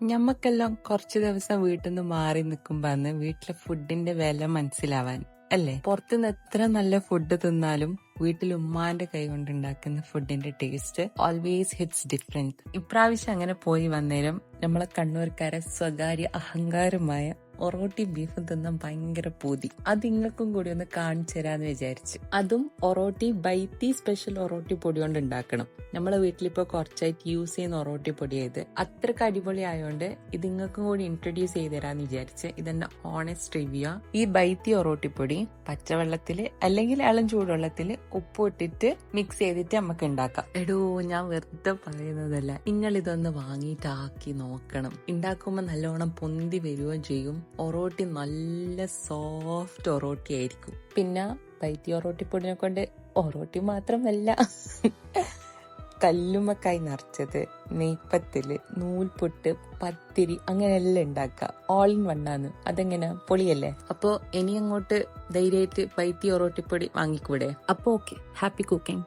ഞമ്മക്കെല്ലാം കുറച്ച് ദിവസം വീട്ടിൽ നിന്ന് മാറി നിൽക്കുമ്പോന്ന് വീട്ടിലെ ഫുഡിന്റെ വില മനസ്സിലാവാൻ അല്ലേ? പുറത്തുനിന്ന് എത്ര നല്ല ഫുഡ് തിന്നാലും വീട്ടിൽ ഉമ്മാന്റെ കൈ കൊണ്ട് ഉണ്ടാക്കുന്ന ഫുഡിന്റെ ടേസ്റ്റ് ഓൾവേസ് ഹിറ്റ്സ് ഡിഫറെന്റ് ഇപ്രാവശ്യം അങ്ങനെ പോയി വന്നേരം നമ്മളെ കണ്ണൂർക്കാരെ സ്വകാര്യ അഹങ്കാരമായ ഒറോട്ടി ബീഫും തിന്നാൻ ഭയങ്കര പൂതി. അത് നിങ്ങൾക്കും കൂടി ഒന്ന് കാണിച്ചു തരാന്ന് വിചാരിച്ചു. അതും ഒറോട്ടി ബൈത്തി സ്പെഷ്യൽ ഒറോട്ടി പൊടി കൊണ്ട് ഉണ്ടാക്കണം. നമ്മളെ വീട്ടിലിപ്പോ കുറച്ചായിട്ട് യൂസ് ചെയ്യുന്ന ഒറോട്ടി പൊടി ഇത് അത്രയ്ക്ക് അടിപൊളി ആയതുകൊണ്ട് ഇത് നിങ്ങൾക്കും കൂടി ഇൻട്രൊഡ്യൂസ് ചെയ്ത് തരാന്ന് വിചാരിച്ച് ഇതെന്റെ ഓണസ്റ്റ് റിവ്യൂ ഈ ബൈത്തി ഒറോട്ടി പൊടി പച്ചവെള്ളത്തിൽ അല്ലെങ്കിൽ ഇളം ചൂടുവെള്ളത്തിൽ ഉപ്പ് ഇട്ടിട്ട് മിക്സ് ചെയ്തിട്ട് നമുക്ക് ഉണ്ടാക്കാം. എടോ ഞാൻ വെറുതെ പറയുന്നതല്ല. നിങ്ങൾ ഇതൊന്ന് വാങ്ങിയിട്ട് ആക്കി നോക്കണം. ഉണ്ടാക്കുമ്പോ നല്ലോണം പൊന്തി വരികയും ചെയ്യും. ഒറോട്ടി നല്ല സോഫ്റ്റ് ഒറോട്ടി ആയിരിക്കും. പിന്നെ പൈത്തി ഒറോട്ടി പൊടിനെ കൊണ്ട് ഒറോട്ടി മാത്രമല്ല കല്ലുമ്മക്കായി നിറച്ചത് നെയ്പ്പത്തിൽ നൂൽപൊട്ട് പത്തിരി അങ്ങനെയെല്ലാം ഉണ്ടാക്കുക. ഓൾ ഇൻ വണ്ണാന്ന് അതെങ്ങനെ? പൊളിയല്ലേ? അപ്പോ ഇനി അങ്ങോട്ട് ധൈര്യമായിട്ട് പൈത്തി ഒറോട്ടിപ്പൊടി വാങ്ങിക്കൂടെ? അപ്പോ ഓക്കെ ഹാപ്പി കുക്കിംഗ്